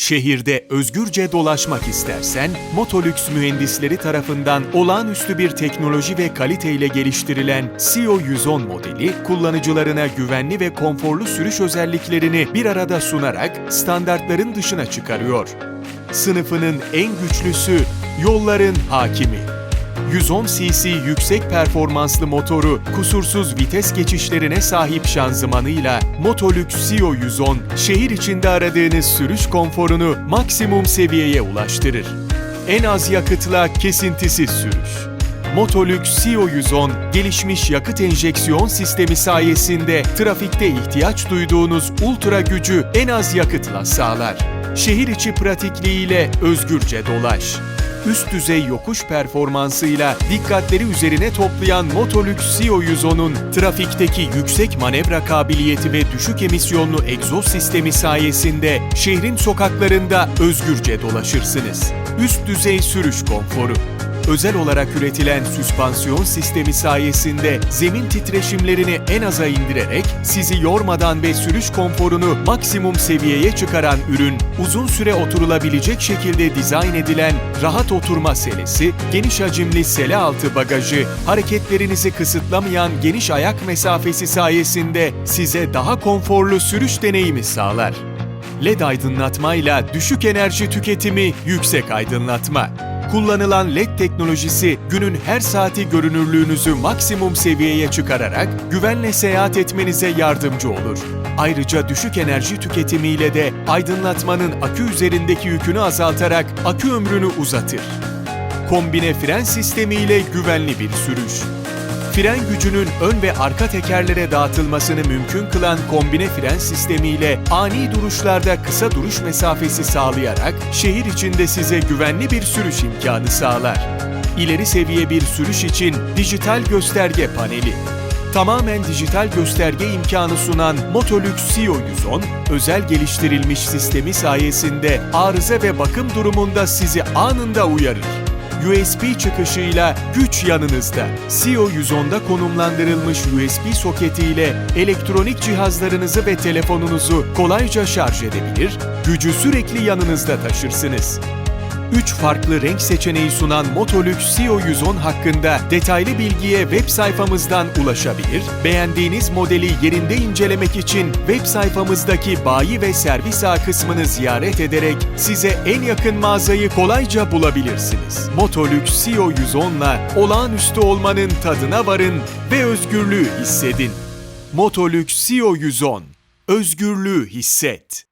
Şehirde özgürce dolaşmak istersen, Motolux mühendisleri tarafından olağanüstü bir teknoloji ve kaliteyle geliştirilen CEO 110 modeli, kullanıcılarına güvenli ve konforlu sürüş özelliklerini bir arada sunarak standartların dışına çıkarıyor. Sınıfının en güçlüsü, yolların hakimi. 110 cc yüksek performanslı motoru, kusursuz vites geçişlerine sahip şanzımanıyla Motolux CEO 110, şehir içinde aradığınız sürüş konforunu maksimum seviyeye ulaştırır. En az yakıtla kesintisiz sürüş. Motolux CEO 110, gelişmiş yakıt enjeksiyon sistemi sayesinde trafikte ihtiyaç duyduğunuz ultra gücü en az yakıtla sağlar. Şehir içi pratikliğiyle özgürce dolaş üst düzey yokuş performansıyla dikkatleri üzerine toplayan Motolux CEO 110'un trafikteki yüksek manevra kabiliyeti ve düşük emisyonlu egzoz sistemi sayesinde şehrin sokaklarında özgürce dolaşırsınız. Üst düzey sürüş konforu özel olarak üretilen süspansiyon sistemi sayesinde zemin titreşimlerini en aza indirerek sizi yormadan ve sürüş konforunu maksimum seviyeye çıkaran ürün, uzun süre oturulabilecek şekilde dizayn edilen rahat oturma selesi, geniş hacimli sele altı bagajı, hareketlerinizi kısıtlamayan geniş ayak mesafesi sayesinde size daha konforlu sürüş deneyimi sağlar. LED aydınlatmayla düşük enerji tüketimi, yüksek aydınlatma. Kullanılan LED teknolojisi günün her saati görünürlüğünüzü maksimum seviyeye çıkararak güvenle seyahat etmenize yardımcı olur. Ayrıca düşük enerji tüketimiyle de aydınlatmanın akü üzerindeki yükünü azaltarak akü ömrünü uzatır. Kombine fren sistemiyle güvenli bir sürüş. Fren gücünün ön ve arka tekerlere dağıtılmasını mümkün kılan kombine fren sistemiyle ani duruşlarda kısa duruş mesafesi sağlayarak şehir içinde size güvenli bir sürüş imkanı sağlar. İleri seviye bir sürüş için dijital gösterge paneli. Tamamen dijital gösterge imkanı sunan Motolux CEO 110, özel geliştirilmiş sistemi sayesinde arıza ve bakım durumunda sizi anında uyarır. USB çıkışıyla güç yanınızda. CEO 110'da konumlandırılmış USB soketiyle elektronik cihazlarınızı ve telefonunuzu kolayca şarj edebilir, gücü sürekli yanınızda taşırsınız. 3 farklı renk seçeneği sunan Motolux CEO 110 hakkında detaylı bilgiye web sayfamızdan ulaşabilir, beğendiğiniz modeli yerinde incelemek için web sayfamızdaki bayi ve servis ağ kısmını ziyaret ederek size en yakın mağazayı kolayca bulabilirsiniz. Motolux CEO 110 ile olağanüstü olmanın tadına varın ve özgürlüğü hissedin. Motolux CEO 110 Özgürlüğü hisset.